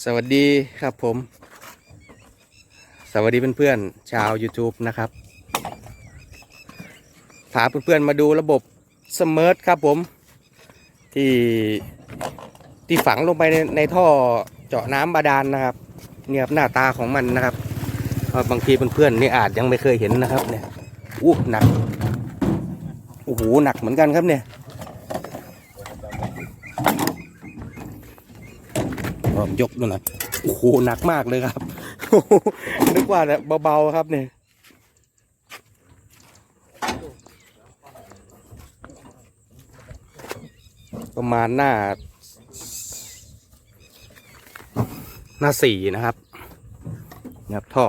สวัสดีครับผม สวัสดีเพื่อนๆชาว YouTube นะครับ พาเพื่อนๆมาดูระบบสมิร์ทครับผม ที่ที่ฝังลงไปในในท่อเจาะน้ำบาดาลนนะครับ เนี่ยหน้าตาของมันนะครับบางทีเพื่อนๆนี่อาจยังไม่เคยเห็นนะครับเนี่ยอู้หนักโอ้โหหนักเหมือนกันครับเนี่ย ผมยกดูหน่อยโอ้โหหนักมากเลยครับนึกว่าแต่ยเบาๆครับเนี่ยประมาณหน้า หน้าสี่นะครับนะครับท่อ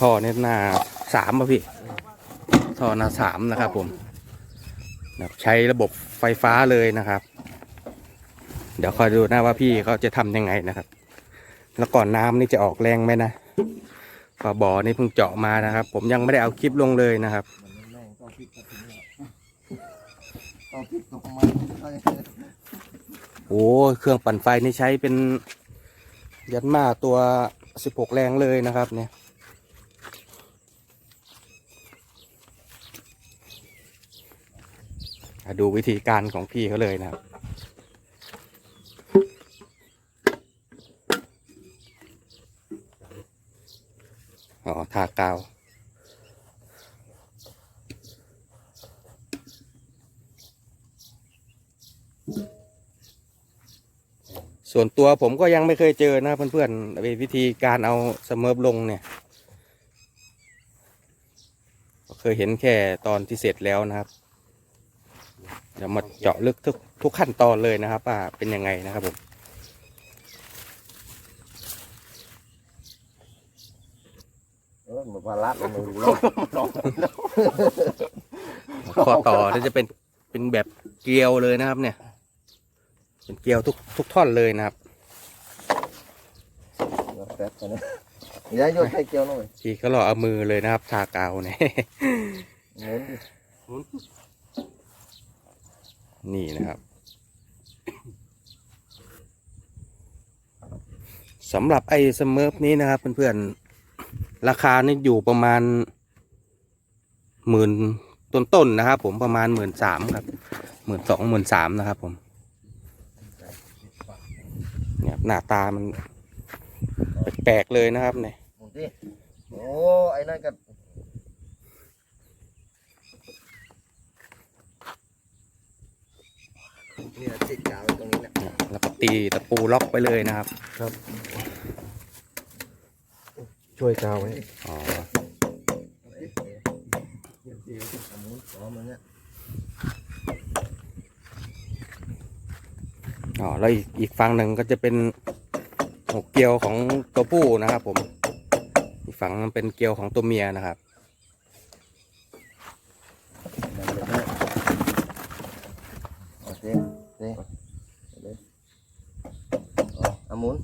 ท่อเนี่ยหน้าสามป่ะพี่ท่อหน้าสามนะครับผม ใช้ระบบไฟฟ้าเลยนะครับ เดี๋ยวคอยดูนะว่าพี่เขาจะทำยังไงนะครับ แล้วก่อนน้ำนี่จะออกแรงไหมนะฝาบ่อนี่เพิ่งเจาะมานะครับ ผมยังไม่ได้เอาคลิปลงเลยนะครับโอ้เครื่องปั่นไฟนี่ใช้เป็นยันมาตัว 16 แรงเลยนะครับเนี่ย มา ดูวิธีการของพี่เขาเลยนะครับ อ๋อ ทากาวส่วนตัวผมก็ยังไม่เคยเจอนะเพื่อนๆวิธีการเอาสเมิร์ฟลงเนี่ย เคยเห็นแค่ตอนที่เสร็จแล้วนะครับ เดี๋ยวมาเจาะลึกทุกทุกขั้นตอนเลยนะครับว่าเป็นยังไงนะครับผมเออเหมือนว่ารัดลงมือรู้ข้อต่อที่จะเป็นเป็นแบบเกลียวเลยนะครับ เนี่ย เป็นเกลียวทุกทุกท่อนเลยนะครับแล้วแป๊บกันนะย้ายโยนไข่เกียวหน่อยพี่ก็รอเอามือเลยนะครับทากาวเนี่ยหมุนดิ นี่นะครับสำหรับไอ้สเมิร์ฟนี้นะครับเพื่อนๆราคานี่อยู่ประมาณหมื่นต้นๆนะครับ ผมประมาณหมื่นสามครับหมื่นสองหมื่นสามนะครับ ผมเนี่ยหน้าตามันแปลกๆเลยนะครับเนี่ยโอ้ไอ้นั่นก็ นี่นะจิกกาวไว้ตรงนี้แหละแล้วก็ตีตะปูล็อกไปเลยนะครับช่วยกาวไว้อ๋อหมุนอ๋อมันเนี่ยอ๋อแล้วอีกอีกฝั่งหนึ่งก็จะเป็นหกเกลียวของตัวผู้นะครับ ผม อีกฝั่งมันเป็นเกลียวของตัวเมียนะครับ มันจะได้โอเคโอเคเอาเลยอ๋อเอาหมุน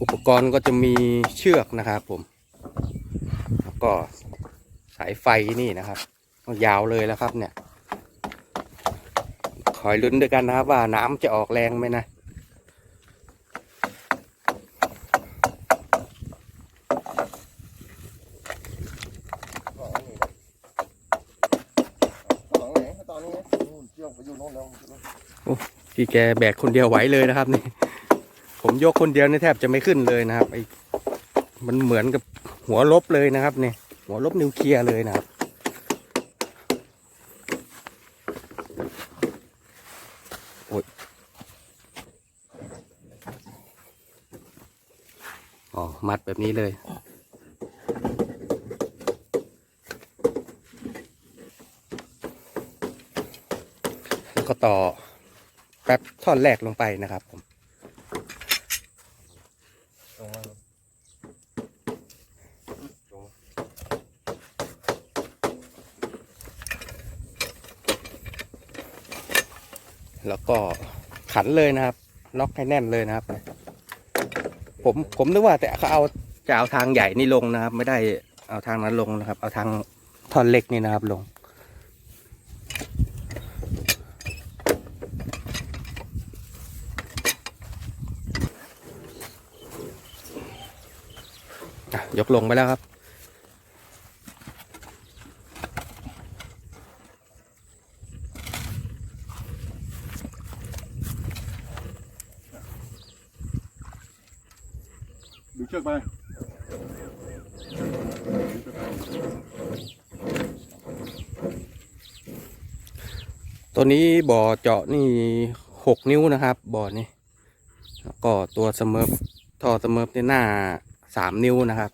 อุปก รณ์ก็จะมีเชือกนะครับผม แล้วก็สายไฟนี่นะครับ ยาวเลยแล้วครับเนี่ยคอยลุ้นด้วยกันนะครับว่าน้ำจะออกแรงไหมนะต่อนี่นะต่อนนี่นะนู่นเชือกไปอยู่โน่นแล้วพี่แกแบกคนเดียวไหวเลยนะครับนี่ ผมยกคนเดียวนี่แทบจะไม่ขึ้นเลยนะครับไอ้มันเหมือนกับหัวลบเลยนะครับเนี่ยหัวลบนิวเคลียร์เลยนะครับโอ้ยอ๋อมัดแบบนี้เลยแล้วก็ต่อแป๊บท่อนแรกลงไปนะครับผม ตรงนั้น แล้วก็ ขันเลยนะครับ ล็อกให้แน่นเลยนะครับ ผมผมนึกว่าแต่เขาเอาจะเอาทางใหญ่นี่ลงนะครับ ไม่ได้เอาทางนั้นลงนะครับ เอาทางท่อนเล็กนี่นะครับลง ยกลงไปแล้วครับ เชือกไปตัวนี้บ่อเจาะนี่หกนิ้วนะครับ บ่อนี้แล้วก็ตัวเสมอท่อเสมอในหน้าสามนิ้วนะครับ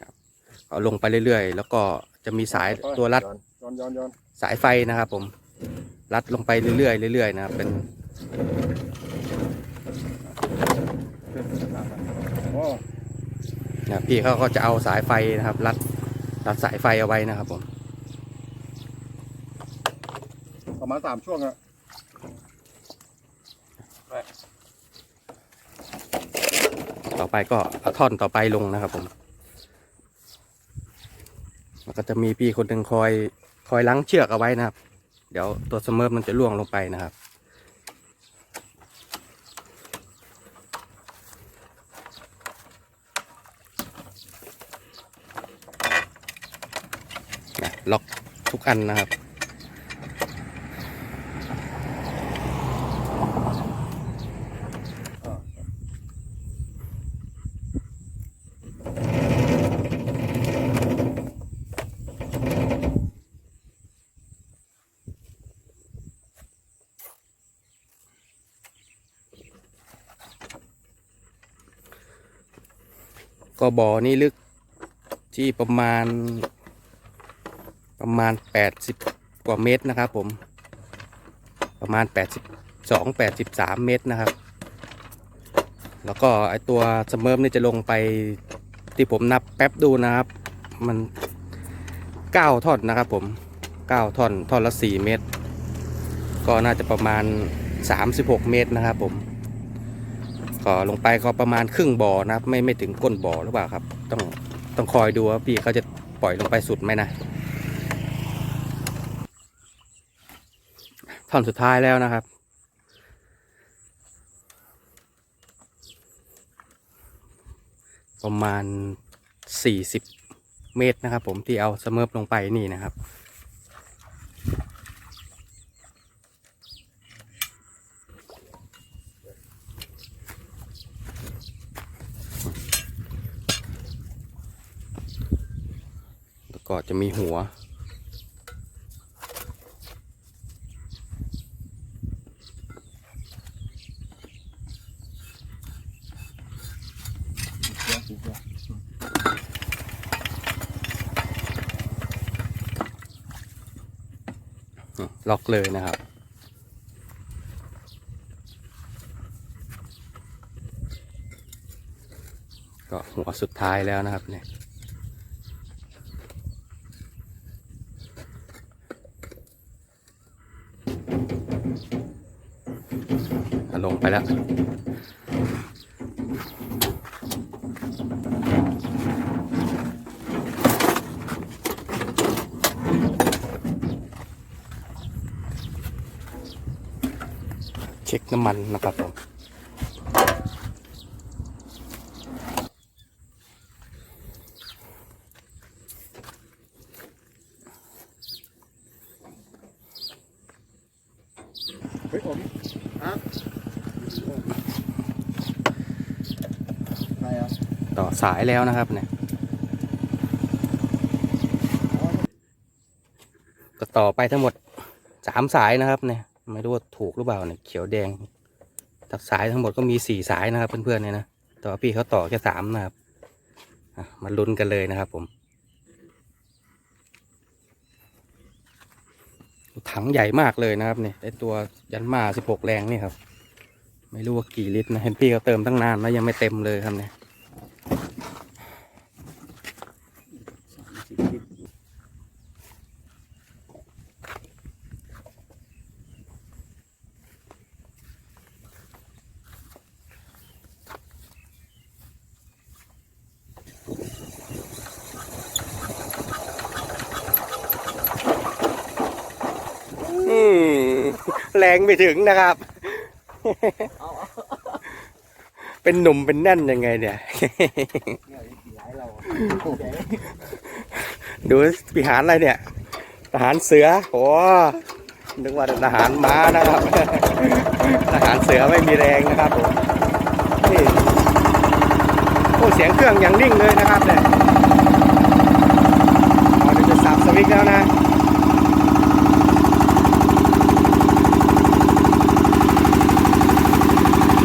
ครับเอาลงไปเรื่อยๆ แล้วก็จะมีสายตัวรัดย้อนย้อนย้อนสายไฟนะครับ ผม รัดลงไปเรื่อยๆเรื่อยๆนะครับเป็น โอ้นะพี่เขาก็จะเอาสายไฟนะครับ รัดรัดสายไฟเอาไว้นะครับผมประมาณสามช่วงอะต่อไปก็เอาท่อนต่อไปลงนะครับผมแล้วก็จะมีพี่คนหนึ่งคอย คอยล้างเชือกเอาไว้นะครับ เดี๋ยวตัวเสมอมันจะล่วงลงไปนะครับ ล็อกทุกอันนะครับ ก็บ่อนี้ลึกที่ประมาณ ประมาณแปดสิบกว่าเมตรนะครับผม ประมาณแปดสิบสองแปดสิบสามเมตรนะครับ แล้วก็ไอตัวสเมิร์ฟนี่จะลงไปที่ผมนับแป๊บดูนะครับ มันเก้าท่อนนะครับผมเก้าท่อนท่อนละสี่เมตร ก็น่าจะประมาณสามสิบหกเมตรนะครับผมก็ลงไปก็ประมาณครึ่งบ่อนะครับ ไม่ไม่ถึงก้นบ่อหรือเปล่าครับ ต้องต้องคอยดูว่าพี่เขาจะปล่อยลงไปสุดไหมนะ ท่อนสุดท้ายแล้วนะครับ ประมาณ 40 เมตรนะครับ ผมที่เอาสเมิร์ฟลงไปนี่นะครับแล้วก็จะมีหัว ล็อกเลยนะครับ ก็หัวสุดท้ายแล้วนะครับเนี่ยลงไปแล้ว เช็คน้ำมันนะครับผมเฮ้ยผมต่อสายแล้วนะครับเนี่ยก็ต่อไปทั้งหมดสามสายนะครับเนี่ย ไม่รู้ว่าถูกหรือเปล่าเนี่ยเขียวแดงตัดสายทั้งหมดก็มีสี่สายนะครับเพื่อนๆเนี่ยนะแต่ว่าพี่เขาต่อแค่สามนะครับมาลุ้นกันเลยนะครับผมถังใหญ่มากเลยนะครับเนี่ยไอตัวยันมาสิบหกแรงนี่ครับ ไม่รู้ว่ากี่ลิตรนะเห็นพี่เขาเติมตั้งนานแล้วยังไม่เต็มเลยครับเนี่ย แรงไม่ถึงนะครับ เป็นหนุ่มเป็นแน่นยังไงเนี่ย ดูพิหารอะไรเนี่ย ทหารเสือ โอ้นึกว่าทหารม้านะครับ ทหารเสือไม่มีแรงนะครับผมนี่โอ้เสียงเครื่องอย่างนิ่งเลยนะครับเนี่ยเดี๋ยวจะสับสวิตช์แล้วนะ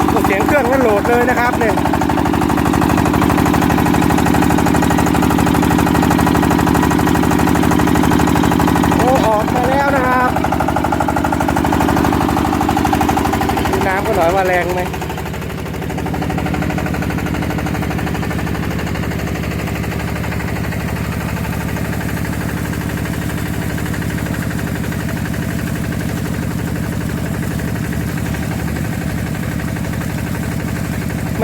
โอ้เสียงเครื่องก็โหลดเลยนะครับเนี่ย โอ้ออกมาแล้วนะครับดูน้ำก็หน่อยว่าแรงไหม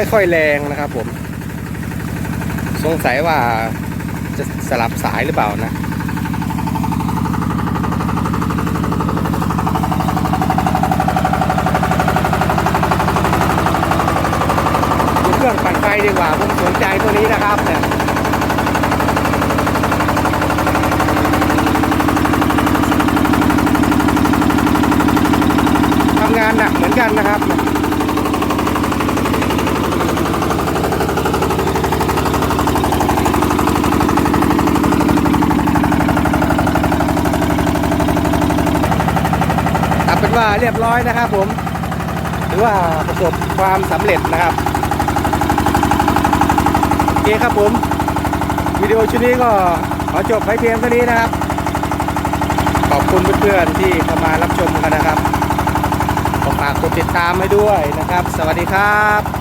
ไม่ค่อยแรงนะครับผม สงสัยว่าจะสลับสายหรือเปล่านะดูเครื่องปั่นไฟดีกว่า ผมสนใจตัวนี้นะครับเนี่ยทำงานหนักเหมือนกันนะครับ เอาเป็น ว่าเรียบร้อยนะครับผมถือว่าประสบความสำเร็จนะครับโอเคครับผม วิดีโอชุดนี้ก็ขอจบไว้เพียงเท่านี้นะครับ ขอบคุณเพื่อนๆที่เข้ามารับชมกันนะครับขอฝากกดติดตามให้ด้วยนะครับ สวัสดีครับ